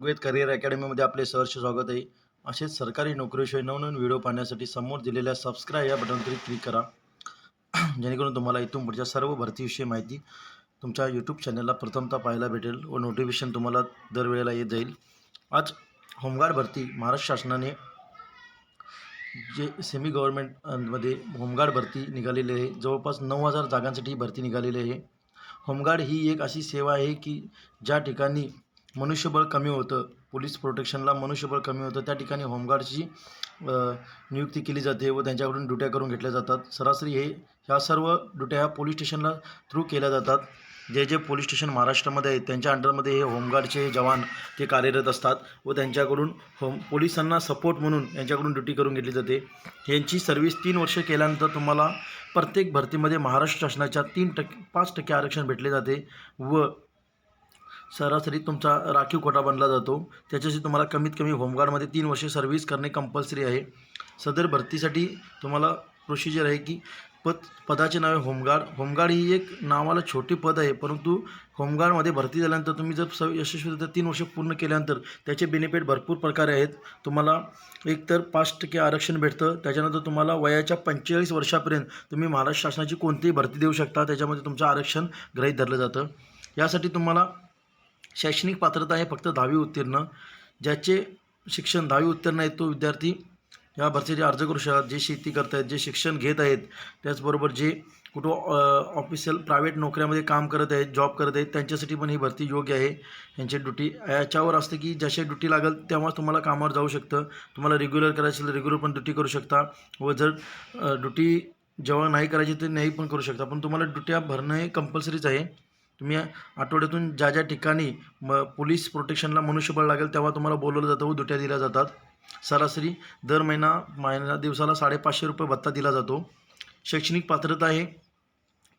वेद career अकॅडमीमध्ये आपले सहर्ष स्वागत आहे. असेच सरकारी नोकरीविषयी नवनवीन व्हिडिओ पाहण्यासाठी समोर दिलेल्या सबस्क्राईब या बटनवर क्लिक करा. जेणेकरून तुम्हाला इथून पुढच्या सर्व भरतीविषयी माहिती तुमच्या यूट्यूब चॅनलला प्रथमतः पाहायला भेटेल व नोटिफिकेशन तुम्हाला दरवेळेला येत जाईल. आज होमगार्ड भरती महाराष्ट्र शासनाने जे सेमी गव्हर्नमेंटमध्ये होमगार्ड भरती निघालेली आहे. जवळपास नऊ हजार जागांसाठी भरती निघालेली आहे. होमगार्ड ही एक अशी सेवा आहे की ज्या ठिकाणी मनुष्यबळ कमी होतं. पोलीस प्रोटेक्शनला मनुष्यबळ कमी होतं. त्या ठिकाणी होमगार्डची नियुक्ती केली जाते व त्यांच्याकडून ड्युट्या करून घेतल्या जातात. सरासरी हे ह्या सर्व ड्युट्या ह्या पोलीस स्टेशनला थ्रू केल्या जातात. जे जे पोलीस स्टेशन महाराष्ट्रामध्ये आहेत त्यांच्या अंडरमध्ये हे होमगार्डचे जवान ते कार्यरत असतात व त्यांच्याकडून होम पोलिसांना सपोर्ट म्हणून यांच्याकडून ड्युटी करून घेतली जाते. यांची सर्व्हिस तीन वर्ष केल्यानंतर तुम्हाला प्रत्येक भरतीमध्ये महाराष्ट्र शासनाच्या तीन टक्के पाच टक्के आरक्षण भेटले जाते व सरासरी तुमचा राखीव कोटा बनला जातो. त्याच्याशी तुम्हाला कमीत कमी होमगार्डमध्ये तीन वर्षे सर्व्हिस करणे कंपल्सरी आहे. सदर भरतीसाठी तुम्हाला प्रोसिजर आहे की पद पदाचे नाव आहे होमगार्ड. होमगार्ड ही एक नावाला छोटी पद आहे परंतु होमगार्डमध्ये भरती झाल्यानंतर तुम्ही जर स यशस्वीरित्या तीन वर्ष पूर्ण केल्यानंतर त्याचे बेनिफिट भरपूर प्रकारे आहेत. तुम्हाला एकतर पाच टक्के आरक्षण भेटतं त्याच्यानंतर तुम्हाला वयाच्या पंचेचाळीस वर्षापर्यंत तुम्ही महाराष्ट्र शासनाची कोणतीही भरती देऊ शकता त्याच्यामध्ये तुमचं आरक्षण गृहीत धरलं जातं. यासाठी तुम्हाला शैक्षणिक पात्रता आहे फक्त दहावी उत्तीर्ण. ज्याचे शिक्षण दहावी उत्तीर्ण आहेत तो विद्यार्थी या भरतीसाठी अर्ज करू शकतात. जे शेती करत आहेत जे शिक्षण घेत आहेत त्याचबरोबर जे कुठं ऑफिशियल प्रायव्हेट नोकऱ्यामध्ये काम करत आहेत जॉब करत आहेत त्यांच्यासाठी पण ही भरती योग्य आहे. यांची ड्युटी याच्यावर असते की जसे ड्युटी लागेल तेव्हा तुम्हाला कामावर जाऊ शकतं. तुम्हाला रेग्युलर करायचं असेल तर रेग्युलर पण ड्युटी करू शकता. व जर ड्युटी जेव्हा नाही करायची तर नाही पण करू शकता. पण तुम्हाला ड्युट्या भरणं हे कंपल्सरीच आहे. तुम्ही आठवड्यातून ज्या ज्या ठिकाणी म पोलीस प्रोटेक्शनला मनुष्यबळ लागेल तेव्हा तुम्हाला बोलवलं जातं व दुट्या दिल्या जातात. सरासरी दर महिना महिना दिवसाला साडेपाचशे रुपये भत्ता दिला जातो. शैक्षणिक पात्रता आहे.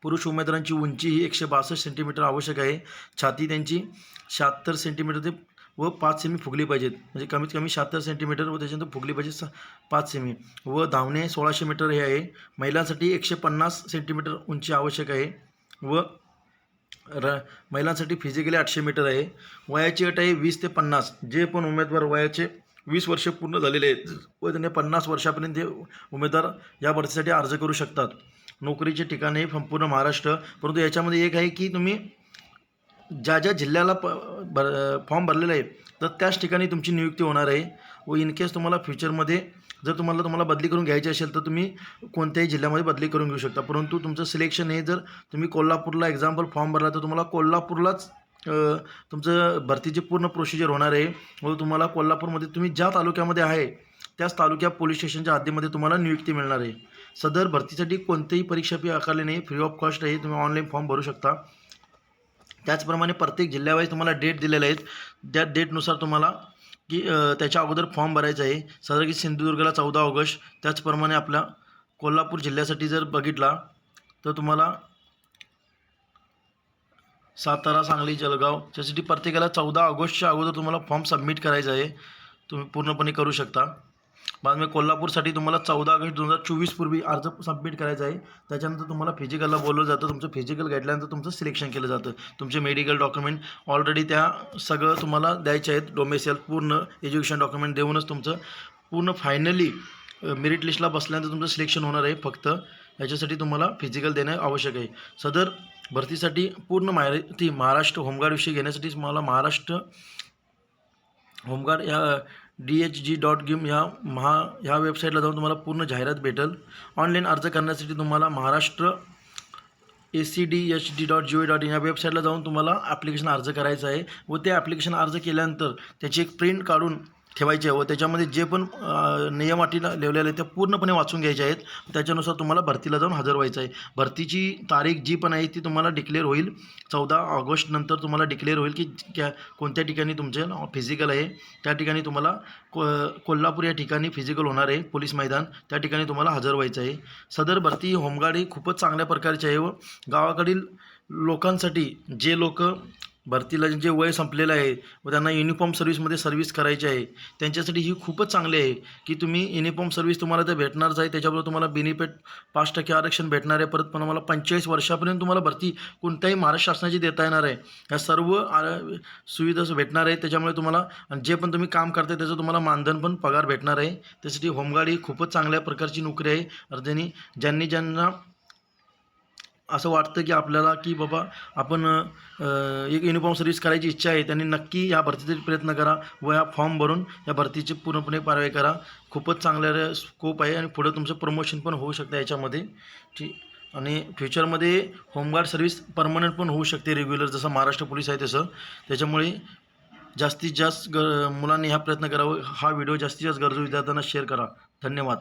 पुरुष उमेदवारांची उंची ही एकशे बासष्ट सेंटीमीटर आवश्यक आहे. छाती त्यांची शहात्तर सेंटीमीटर ते व पाच सेमी फुगली पाहिजेत. म्हणजे कमीत कमी शहात्तर सेंटीमीटर व त्याच्यानंतर फुगली पाहिजे स पाच सेमी व धावणे सोळाशे मीटर हे आहे. महिलांसाठी एकशे पन्नास सेंटीमीटर उंची आवश्यक आहे. व र महिलांसाठी फिजिकली आठशे मीटर आहे. वयाची अट आहे वीस ते पन्नास. जे पण उमेदवार वयाचे वीस वर्ष पूर्ण झालेले आहेत व त्यांनी पन्नास वर्षापर्यंत ते उमेदवार या भरतीसाठी अर्ज करू शकतात. नोकरीचे ठिकाणे संपूर्ण महाराष्ट्र परंतु याच्यामध्ये एक आहे की तुम्ही ज्या ज्या जिल्ह्याला प भर फॉर्म भरलेला आहे तर त्याच ठिकाणी तुमची नियुक्ती होणार आहे. व इन केस तुम्हाला फ्युचरमध्ये जर तुम्हाला तुम्हाला बदली करून घ्यायची असेल तर तुम्ही कोणत्याही जिल्ह्यामध्ये बदली करून घेऊ शकता. परंतु तुमचं सिलेक्शन हे जर तुम्ही कोल्हापूरला एक्झाम्पल फॉर्म भरला तर तुम्हाला कोल्हापूरलाच तुमचं भरतीची पूर्ण प्रोसिजर होणार आहे. व तुम्हाला कोल्हापूरमध्ये तुम्ही ज्या तालुक्यामध्ये आहे त्याच तालुक्या पोलीस स्टेशनच्या हद्दीमध्ये तुम्हाला नियुक्ती मिळणार आहे. सदर भरतीसाठी कोणतेही परीक्षा फी आकारली नाही. फ्री ऑफ कॉस्ट आहे तुम्ही ऑनलाईन फॉर्म भरू शकता. त्याचप्रमाणे प्रत्येक जिल्ह्यावाईज तुम्हाला डेट दिलेल्या आहेत. त्या डेटनुसार तुम्हाला की त्याच्या अगोदर फॉर्म भरायचा आहे. साधारण की सिंधुदुर्गला चौदा ऑगस्ट. त्याचप्रमाणे आपल्या कोल्हापूर जिल्ह्यासाठी जर बघितला तर तुम्हाला सातारा सांगली जळगाव त्यासाठी प्रत्येकाला चौदा ऑगस्टच्या अगोदर तुम्हाला फॉर्म सबमिट करायचा आहे. तुम्ही पूर्णपणे करू शकता. बाद में कोल्हापूरसाठी तुम्हाला चौदा ऑगस्ट दोन हजार चोवीस पूर्वी अर्ज सबमिट करायचा आहे. त्याच्यानंतर तुम्हाला फिजिकलला बोलवलं जातं. तुमचं फिजिकल घेतल्यानंतर तुमचं सिलेक्शन केलं जातं. तुमचे मेडिकल डॉक्युमेंट ऑलरेडी त्या सगळं तुम्हाला द्यायचे आहेत. डोमेसियल पूर्ण एज्युकेशन डॉक्युमेंट देऊनच तुमचं पूर्ण फायनली मेरिट लिस्टला बसल्यानंतर तुमचं सिलेक्शन होणार आहे. फक्त याच्यासाठी तुम्हाला फिजिकल देणं आवश्यक आहे. सदर भरतीसाठी पूर्ण माहिती महाराष्ट्र होमगार्डविषयी घेण्यासाठी मला महाराष्ट्र होमगार्ड या डी एच जी डॉट गिम ह्या महा ह्या वेबसाईटला जाऊन तुम्हाला पूर्ण जाहिरात भेटेल. ऑनलाईन अर्ज करण्यासाठी तुम्हाला Maharashtra A C D H D dot G O dot in या वेबसाईटला जाऊन तुम्हाला ॲप्लिकेशन अर्ज करायचं आहे. व ते ॲप्लिकेशन अर्ज केल्यानंतर त्याची एक प्रिंट काढून ठेवायची आहे व त्याच्यामध्ये जे पण नियमाटीला नियम अटी लिहिलेले आहेत त्या पूर्णपणे वाचून घ्यायच्या आहेत. त्याच्यानुसार तुम्हाला भरतीला जाऊन हजर व्हायचं आहे. भरतीची तारीख जी पण आहे ती तुम्हाला डिक्लेअर होईल. चौदा ऑगस्ट नंतर तुम्हाला डिक्लेअर होईल की क्या कोणत्या ठिकाणी तुमचे फिजिकल आहे. त्या ठिकाणी तुम्हाला को कोल्हापूर या ठिकाणी फिजिकल होणार आहे पोलीस मैदान. त्या ठिकाणी तुम्हाला हजर व्हायचं आहे. सदर भरती होमगार्ड ही खूपच चांगल्या प्रकारची आहे व गावाकडील लोकांसाठी जे लोक भरतीला जे वय संपलेलं आहे व त्यांना युनिफॉर्म सर्व्हिसमध्ये सर्व्हिस करायची आहे त्यांच्यासाठी ही खूपच चांगली आहे की तुम्ही युनिफॉर्म सर्व्हिस तुम्हाला ते भेटणारच आहे त्याच्याबरोबर तुम्हाला बेनिफिट पाच टक्के आरक्षण भेटणार आहे परत पण तुम्हाला पंचेचाळीस वर्षापर्यंत तुम्हाला भरती कोणत्याही महाराष्ट्र शासनाची देता येणार आहे. ह्या सर्व आर- सुविधा भेटणार आहे त्याच्यामुळे तुम्हाला जे पण तुम्ही काम करताय त्याचं तुम्हाला मानधन पण पगार भेटणार आहे. त्यासाठी होमगार्ड ही खूपच चांगल्या प्रकारची नोकरी आहे. अर्ध्यानी ज्यांनी ज्यांना असं वाटतं की आपल्याला की बाबा आपण एक युनिफॉर्म सर्व्हिस करायची इच्छा आहे त्यांनी नक्की या भरतीसाठी प्रयत्न करा व या फॉर्म भरून या भरतीची पूर्णपणे कारवाई करा. खूपच चांगल्या स्कोप आहे आणि पुढं तुमचं प्रमोशन पण होऊ शकतं याच्यामध्ये. ठीक. आणि फ्युचरमध्ये होमगार्ड सर्व्हिस परमनंट पण होऊ शकते रेग्युलर जसं महाराष्ट्र पोलीस आहे तसं. त्याच्यामुळे जास्तीत जास्त ग मुलांनी हा प्रयत्न करावा. हा व्हिडिओ जास्तीत जास्त गरजू विद्यार्थ्यांना शेअर करा. धन्यवाद.